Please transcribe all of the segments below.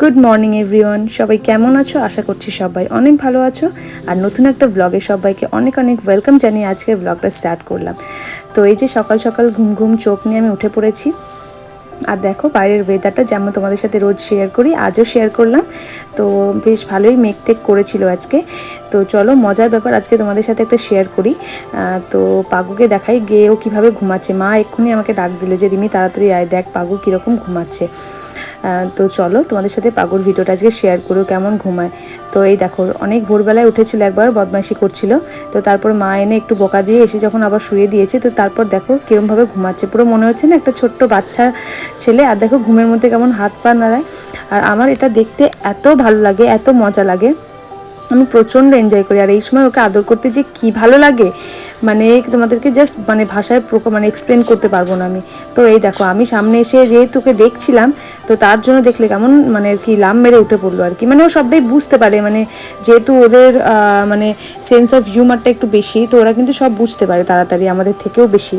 Good morning everyone সবাই কেমন আছো? আশা করছি সবাই অনেক ভালো আছো। আর নতুন একটা ব্লগে সবাইকে অনেক অনেক ওয়েলকাম জানিয়ে আজকে ব্লগটা স্টার্ট করলাম। তো এই যে সকাল সকাল ঘুম ঘুম চোখ নিয়ে আমি উঠে পড়েছি। আর দেখো বাইরের ওয়েদারটা যেমন তোমাদের সাথে রোজ শেয়ার করি, আজও শেয়ার করলাম। তো বেশ ভালোই মেঘ টেক করেছিল আজকে। তো চলো মজার ব্যাপার, আজকে তোমাদের সাথে একটা শেয়ার করি। তো পাগুকে দেখাই গিয়ে ও কীভাবে ঘুমাচ্ছে। মা এক্ষুনি আমাকে ডাক দিল যে, রিমি, তাড়াতাড়ি আয়, দেখ পাগু কীরকম ঘুমাচ্ছে। তো চলো তোমাদের সাথে পাগল ভিডিওটা আজকে শেয়ার করো, কেমন ঘুমায়। তো এই দেখো, অনেক ভোরবেলায় উঠেছিল একবার, বদমাইশি করছিল। তো তারপর মা এনে একটু বকা দিয়ে এসে যখন আবার শুয়ে দিয়েছে, তো তারপর দেখো কীরমভাবে ঘুমাচ্ছে। পুরো মনে হচ্ছে না একটা ছোট্ট বাচ্চা ছেলে, আর দেখো ঘুমের মধ্যে কেমন হাত পা নাড়ায়। আর আমার এটা দেখতে এত ভালো লাগে, এত মজা লাগে। আমি প্রচণ্ড এনজয় করি। আর এই সময় ওকে আদর করতে যে কি ভালো লাগে মানে তোমাদেরকে জাস্ট মানে ভাষায় মানে এক্সপ্লেন করতে পারব না আমি। তো এই দেখো, আমি সামনে এসে যেহেতু ওকে দেখছিলাম, তো তার জন্য দেখলে কেমন মানে আর কি লাম মেরে উঠে পড়ল আর কি। মানে ও সবটাই বুঝতে পারে মানে যেহেতু ওদের মানে সেন্স অফ হিউমারটা একটু বেশি, তো ওরা কিন্তু সব বুঝতে পারে তাড়াতাড়ি আমাদের থেকেও বেশি।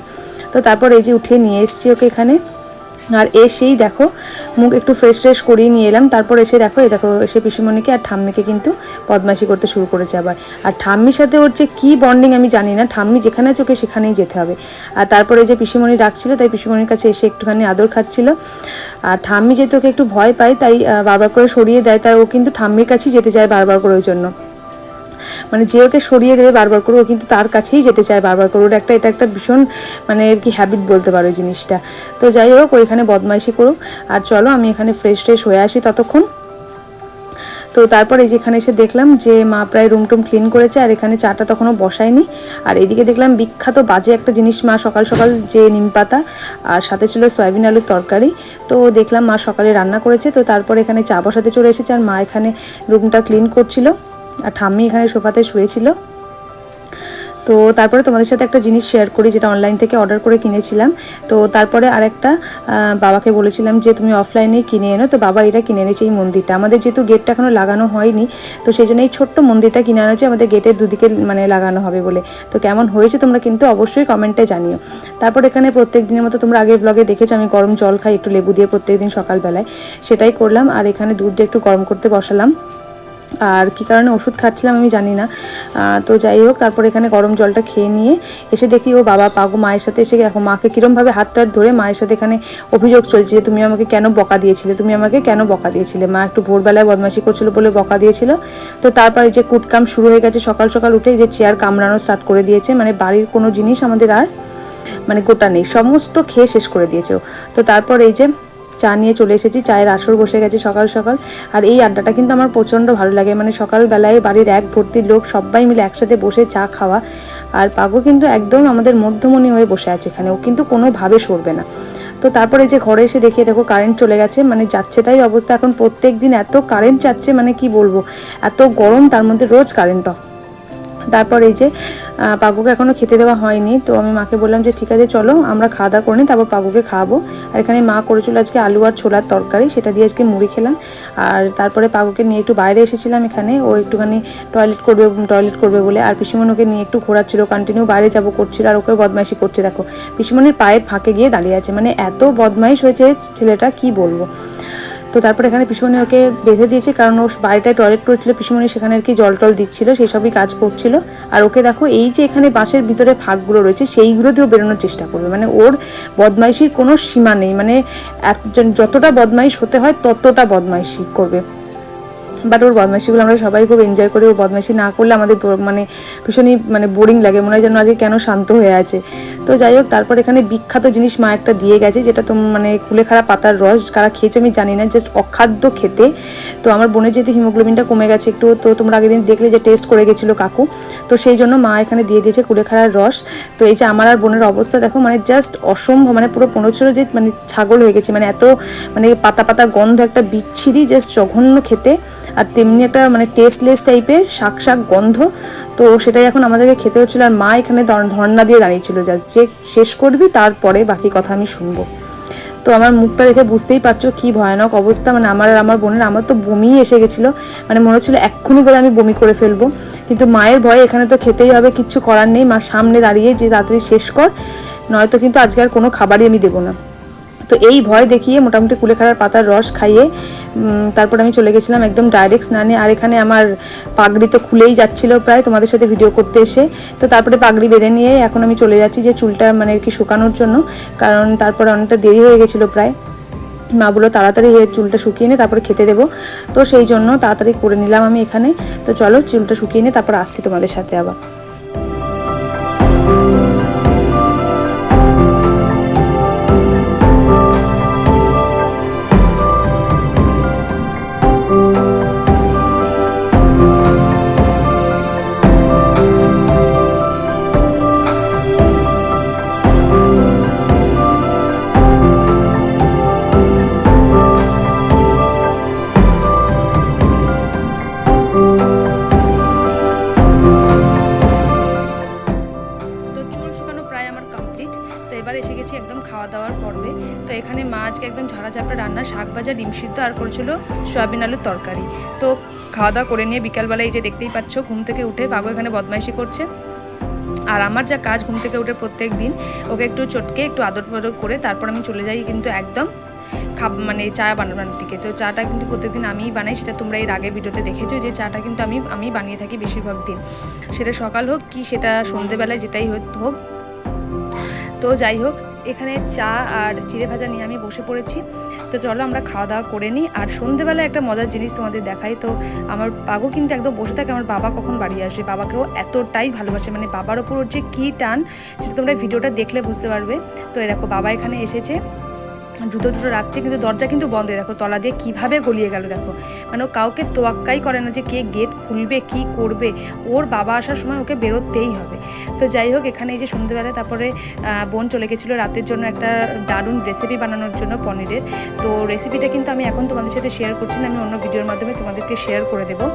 তো তারপর এই যে উঠে নিয়ে এসেছি ওকে এখানে। আর এসেই দেখো, মুখ একটু ফ্রেশ ফ্রেশ করিয়ে নিয়ে এলাম। তারপর এসে দেখো, এই দেখো, এসে পিসিমণিকে আর ঠাম্মিকে কিন্তু বদমাশি করতে শুরু করেছে আবার। আর ঠাম্মির সাথে ওর যে কী বন্ডিং আমি জানি না, ঠাম্মি যেখানে ওকে সেখানেই যেতে হবে। আর তারপরে যে পিসিমণি ডাকছিল, তাই পিসিমণির কাছে এসে একটুখানি আদর খাচ্ছিল। আর ঠাম্মি যেহেতু ওকে একটু ভয় পায়, তাই বারবার করে সরিয়ে দেয়, তাই ও কিন্তু ঠাম্মির কাছেই যেতে চায় বারবার করে ওই জন্য। মানে যে ওকে সরিয়ে দেবে বারবার করে, ও কিন্তু তার কাছেই যেতে চায় বারবার করে। ওর একটা, এটা একটা ভীষণ মানে আর কি হ্যাবিট বলতে পারো জিনিসটা। তো যাই হোক ওইখানে বদমাইশি করুক। আর চলো, আমি এখানে ফ্রেশ ট্রেশ হয়ে আসি ততক্ষণ। তো তারপর এই যেখানে এসে দেখলাম যে মা প্রায় রুম টুম ক্লিন করেছে, আর এখানে চাটা তখনও বসায়নি। আর এদিকে দেখলাম বিখ্যাত বাজে একটা জিনিস মা সকাল সকাল যে নিম পাতা, আর সাথে ছিল সয়াবিন আলুর তরকারি। তো দেখলাম মা সকালে রান্না করেছে, তো তারপর এখানে চা বসাতে চলে এসেছে, আর মা এখানে রুমটা ক্লিন করছিল। আর ঠাম্মি এখানে সোফাতে শুয়েছিল। তো তারপরে তোমাদের সাথে একটা জিনিস শেয়ার করি যেটা অনলাইন থেকে অর্ডার করে কিনেছিলাম। তো তারপরে আরেকটা বাবাকে বলেছিলাম যে, তুমি অফলাইনেই কিনে এনো। তো বাবা এটা কিনে এনেছে এই মন্দিরটা। আমাদের যেহেতু গেটটা এখনও লাগানো হয়নি, তো সেই জন্য এই ছোট্ট মন্দিরটা কিনে আনা আমাদের গেটের দুদিকে মানে লাগানো হবে বলে। তো কেমন হয়েছে তোমরা কিন্তু অবশ্যই কমেন্টে জানিও। তারপর এখানে প্রত্যেক দিনের মতো তোমরা আগের ব্লগে দেখেছ, আমি গরম জল খাই, একটু লেবু দিয়ে প্রত্যেক দিন সকালবেলায়। সেটাই করলাম। আর এখানে দুধটা একটু গরম করতে বসালাম। আর কি কারণে ওষুধ খাচ্ছিলাম আমি জানি না। তো যাই হোক, তারপর এখানে গরম জলটা খেয়ে নিয়ে এসে দেখি, ও বাবা পাগু মায়ের সাথে এসে এখন মাকে কীরমভাবে হাত টাত ধরে মায়ের সাথে এখানে অভিযোগ চলছে যে, তুমি আমাকে কেন বকা দিয়েছিলে? তুমি আমাকে কেন বকা দিয়েছিলে? মা একটু ভোরবেলায় বদমাশি করছিল বলে বকা দিয়েছিল। তো তারপরে যে কুটকাম শুরু হয়ে গেছে, সকাল সকাল উঠে যে চেয়ার কামড়ানো স্টার্ট করে দিয়েছে মানে বাড়ির কোনো জিনিস আমাদের আর মানে গোটা নেই, সমস্ত খেয়ে শেষ করে দিয়েছে। তো তারপর এই যে চা নিয়ে চলে এসেছি, চায়ের আসর বসে গেছে সকাল সকাল। আর এই আড্ডাটা কিন্তু আমার প্রচণ্ড ভালো লাগে মানে সকালবেলায় বাড়ির এক ভর্তি লোক সবাই মিলে একসাথে বসে চা খাওয়া। আর পাগো কিন্তু একদম আমাদের মধ্যমণি হয়ে বসে আছে এখানে, ও কিন্তু কোনোভাবে সরবে না। তো তারপরে যে ঘরে এসে দেখিয়ে দেখো কারেন্ট চলে গেছে মানে যাচ্ছে তাই অবস্থা। এখন প্রত্যেক দিন এত কারেন্ট যাচ্ছে মানে কি বলব? এত গরম, তার মধ্যে রোজ কারেন্ট অফ তারপর এই যে পাগুকে এখনও খেতে দেওয়া হয়নি, তো আমি মাকে বললাম যে ঠিক আছে, চলো আমরা খাওয়া দাওয়া করে নিই, তারপর পাগুকে খাওয়াবো। আর এখানে মা করেছিল আজকে আলু আর ছোলার তরকারি, সেটা দিয়ে আজকে মুড়ি খেলাম। আর তারপরে পাগুকে নিয়ে একটু বাইরে এসেছিলাম এখানে, ও একটুখানি টয়লেট করবে টয়লেট করবে বলে। আর পিসিমন ওকে নিয়ে একটু ঘোরাচ্ছিল কন্টিনিউ বাইরে যাব করছিল, আর ওকে বদমাইশি করছে, দেখো। পিসিমনের পায়ের ফাঁকে গিয়ে দাঁড়িয়ে আছে মানে এত বদমাইশ হয়েছে ছেলেটা, কি বলব? তো তারপর এখানে পিসুমণি ওকে বেঁধে দিয়েছে, কারণ ও বাড়িটায় টয়লেট করেছিল, পিসুমণি সেখানে আর কি জল টল দিচ্ছিল, সেই সবই কাজ করছিল। আর ওকে দেখো, এই যে এখানে বাঁশের ভিতরে ফাঁকগুলো রয়েছে, সেইগুলো দিয়েও বেরোনোর চেষ্টা করবে। মানে ওর বদমাইশির কোনো সীমা নেই মানে একজন যতটা বদমাইশ হতে হয়, ততটা বদমাইশি করবে। বাট ওর বদমাইশিগুলো আমরা সবাই খুব এনজয় করি। ও বদমাইশি না করলে আমাদের মানে ভীষণই মানে বোরিং লাগে। মনে হয় যেন আজকে কেন শান্ত হয়ে আছে। তো যাই হোক, তারপর এখানে বিখ্যাত জিনিস মা একটা দিয়ে গেছে, যেটা তো মানে কুলেখাড়া পাতার রস। কারা খেয়েছো আমি জানি না জাস্ট অখাদ্য খেতে। তো আমার বোনের যেহেতু হিমোগ্লোবিনটা কমে গেছে, একটু তো তোমরা আগের দিন দেখলে যে টেস্ট করে গেছিল কাকু। তো সেই জন্য মা এখানে দিয়ে দিয়েছে কুলেখাড়ার রস। তো এই যে আমার আর বোনের অবস্থা, দেখো মানে জাস্ট অসম্ভব মানে পুরো পনেরো যে মানে ছাগল হয়ে গেছে। মানে এত মানে পাতা পাতা গন্ধ, একটা বিচ্ছিরি জাস্ট জঘন্য খেতে। আর তেমনি একটা মানে টেস্টলেস টাইপের শাক শাক গন্ধ। তো সেটাই এখন আমাদেরকে খেতে হচ্ছিল আর মা এখানে ধর- ধর্ণা দিয়ে দাঁড়িয়েছিল জাস্ট যে শেষ করবি তারপরে বাকি কথা আমি শুনব। তো আমার মুখটা দেখে বুঝতেই পারছ কি ভয়ানক অবস্থা। মানে আমার আর আমার বোনের, আমার তো বমি এসে গেছিল। মানে মনে হচ্ছিল এক্ষুনি বোধহয় আমি বমি করে ফেলব। কিন্তু মায়ের ভয়ে এখানে তো খেতেই হবে, কিচ্ছু করার নেই। মা সামনে দাঁড়িয়ে যে তাড়াতাড়ি শেষ কর, নয়তো কিন্তু আজকে আর কোনো খাবারই আমি দেবো না। তো এই ভয় দেখিয়ে মোটামুটি কুলেখাড়ার পাতার রস খাইয়ে তারপর আমি চলে গেছিলাম একদম ডাইরেক্ট স্নানে। আর এখানে আমার পাগড়ি তো খুলেই যাচ্ছিল প্রায় তোমাদের সাথে ভিডিও করতে এসে। তো তারপরে পাগড়ি বেঁধে নিয়ে এখন আমি চলে যাচ্ছি যে চুলটা মানে আর কি শুকানোর জন্য। কারণ তারপরে অনেকটা দেরি হয়ে গেছিল প্রায়। মা বলল, তাড়াতাড়ি চুলটা শুকিয়ে নে, তারপরে খেতে দেবো। তো সেই জন্য তাড়াতাড়ি করে নিলাম আমি এখানে। তো চলো, চুলটা শুকিয়ে নিয়ে তারপর আসছি তোমাদের সাথে আবার। শাক ভাজা ডিম সিদ্ধ আর করেছিল সয়াবিন আলুর তরকারি। তো খাওয়া দাওয়া করে নিয়ে বিকালবেলা এই যে দেখতেই পাচ্ছ, ঘুম থেকে উঠে বাবু এখানে বদমাইশি করছে। আর আমার যা কাজ, ঘুম থেকে উঠে প্রত্যেক দিন ওকে একটু চটকে, একটু আদর ফাদর করে তারপর আমি চলে যাই কিন্তু একদম খাব মানে চা বানানোর দিকে। তো চাটা কিন্তু প্রত্যেকদিন আমিই বানাই, সেটা তোমরা এর আগে ভিডিওতে দেখেছ যে চাটা কিন্তু আমি আমি বানিয়ে থাকি বেশিরভাগ দিন। সেটা সকাল হোক কি সেটা সন্ধেবেলায় যেটাই হোক। তো যাই হোক এখানে চা আর চিড়ে ভাজা নিয়ে আমি বসে পড়েছি। তো চলো আমরা খাওয়া দাওয়া করে নিই। আর সন্ধেবেলায় একটা মজার জিনিস তোমাদের দেখাই। তো আমার বাবু কিন্তু একদম বসে থাকে। আমার বাবা কখন বাড়ি আসে? বাবাকেও এতটাই ভালোবাসে। মানে বাবার ওপর যে কী টান, সেটা তোমরা ভিডিওটা দেখলে বুঝতে পারবে। তো এই দেখো, বাবা এখানে এসেছে। জুতো দুটো রাখছে, কিন্তু দরজা কিন্তু বন্ধ। দেখো, তলা দিয়ে কীভাবে গলিয়ে গেল দেখো। মানে কাউকে তোয়াক্কাই করে না যে কে গেট খুলবে কি করবে, ওর বাবা আসার সময় ওকে বেরোতেই হবে। তো যাই হোক, এখানে এই যে সন্ধ্যেবেলায় তারপরে বোন চলে গেছিল রাতের জন্য একটা দারুণ রেসিপি বানানোর জন্য পনিরের। তো রেসিপিটা কিন্তু আমি এখন তোমাদের সাথে শেয়ার করছি না, আমি অন্য ভিডিওর মাধ্যমে তোমাদেরকে শেয়ার করে দেবো।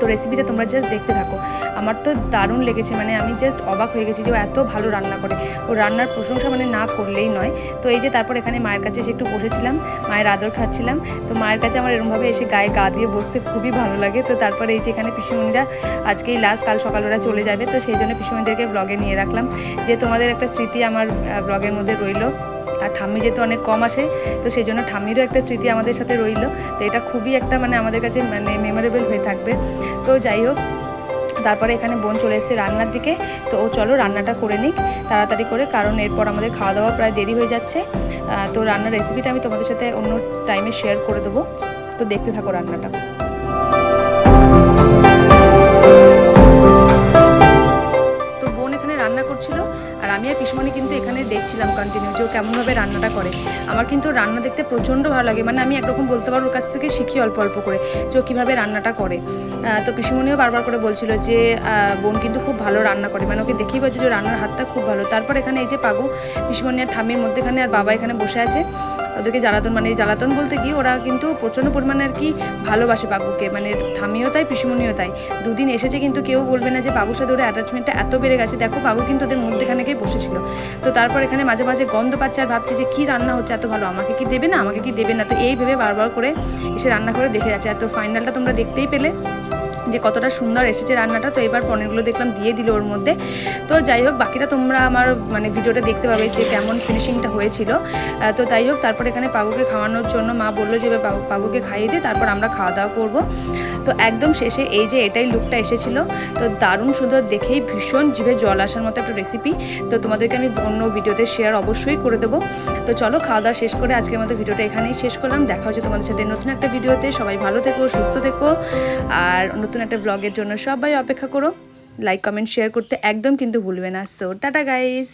তো রেসিপিটা তোমরা জাস্ট দেখতে থাকো। আমার তো দারুণ লেগেছে মানে আমি জাস্ট অবাক হয়ে গেছি যে ও এত ভালো রান্না করে। ও রান্নার প্রশংসা মানে না করলেই নয়। তো এই যে তারপর এখানে মায়ের কাছে এসে একটু বসেছিলাম, মায়ের আদর খাচ্ছিলাম। তো মায়ের কাছে আমার এরমভাবে এসে গায়ে গা দিয়ে বসতে খুবই ভালো লাগে। তো তারপরে এই যে এখানে পিসুমণিরা আজকেই লাস্ট কাল সকাল ওরা চলে যাবে। তো সেই জন্য পিসুমণিদেরকে ব্লগে নিয়ে রাখলাম। যে তোমাদের একটা স্মৃতি আমার ব্লগের মধ্যে রইল। আর ঠাম্মি যেহেতু অনেক কম আসে, তো সেই জন্য ঠাম্মিরও একটা স্মৃতি আমাদের সাথে রইল। তো এটা খুবই একটা মানে আমাদের কাছে মানে মেমোরেবল হয়ে থাকবে। তো যাই হোক, তারপরে এখানে বোন চলে এসেছে রান্নার দিকে। তো ও চলো রান্নাটা করে নিক তাড়াতাড়ি করে, কারণ এরপর আমাদের খাওয়া দাওয়া প্রায় দেরি হয়ে যাচ্ছে। তো রান্নার রেসিপিটা আমি তোমাদের সাথে অন্য টাইমে শেয়ার করে দেবো। তো দেখতে থাকো রান্নাটা। দেখছিলাম কন্টিনিউ যে ও কেমনভাবে রান্নাটা করে। আমার কিন্তু রান্না দেখতে প্রচণ্ড ভালো লাগে। মানে আমি একরকম বলতে পারব ওর কাছ থেকে শিখি অল্প অল্প করে যে ও কীভাবে রান্নাটা করে। তো পিসিমণিও বারবার করে বলছিল যে বোন কিন্তু খুব ভালো রান্না করে। মানে ওকে দেখেই বলছে যে রান্নার হাতটা খুব ভালো। তারপর এখানে এই যে পাগু, পিসিমণি আর ঠামির মধ্যেখানে আর বাবা এখানে বসে আছে। ওদেরকে জ্বালাতন মানে জ্বালাতন বলতে কি, ওরা কিন্তু প্রচণ্ড পরিমাণে আর কি ভালোবাসে পাগুকে মানে ঠামিও তাই পিসুমনিও তাই। দুদিন এসেছে কিন্তু কেউ বলবে না যে পাগুর সাথে ওরা অ্যাটাচমেন্টটা এত বেড়ে গেছে। দেখো পাগু কিন্তু ওদের মধ্যেখানে গিয়ে বসেছিল। তো তারপর এখানে মাঝে মাঝে গন্ধ পাচ্ছে আর ভাবছে যে কী রান্না হচ্ছে এত ভালো, আমাকে কি দেবে না, আমাকে কি দেবে না? তো এই ভেবে বারবার করে এসে রান্না করে দেখে যাচ্ছে। আর তো ফাইনালটা তোমরা দেখতেই পেলে। যে কতটা সুন্দর এসেছে রান্নাটা, তো এবার পনিরগুলো দেখলাম দিয়ে দিল ওর মধ্যে। তো যাই হোক, বাকিটা তোমরা আমার মানে ভিডিওটা দেখতে পাবে যে কেমন ফিনিশিংটা হয়েছিল। তো তাই হোক, তারপর এখানে পাগুকে খাওয়ানোর জন্য মা বলল যে এবার পাগুকে খাইয়ে দিয়ে তারপর আমরা খাওয়া দাওয়া করব। তো একদম শেষে এই যে এটাই লুকটা এসেছিল, তো দারুণ সুন্দর দেখেই ভীষণ জিভে জল আসার মতো একটা রেসিপি তো তোমাদেরকে আমি অন্য ভিডিওতে শেয়ার অবশ্যই করে দেবো। তো চলো খাওয়া দাওয়া শেষ করে আজকের মতো ভিডিওটা এখানেই শেষ করলাম। দেখা হচ্ছে তোমাদের সাথে নতুন একটা ভিডিওতে। সবাই ভালো থেকো, সুস্থ থেকো। আর নতুন একটা ব্লগের জন্য সবাই অপেক্ষা করো। লাইক কমেন্ট শেয়ার করতে একদম কিন্তু ভুলবে না। So tata guys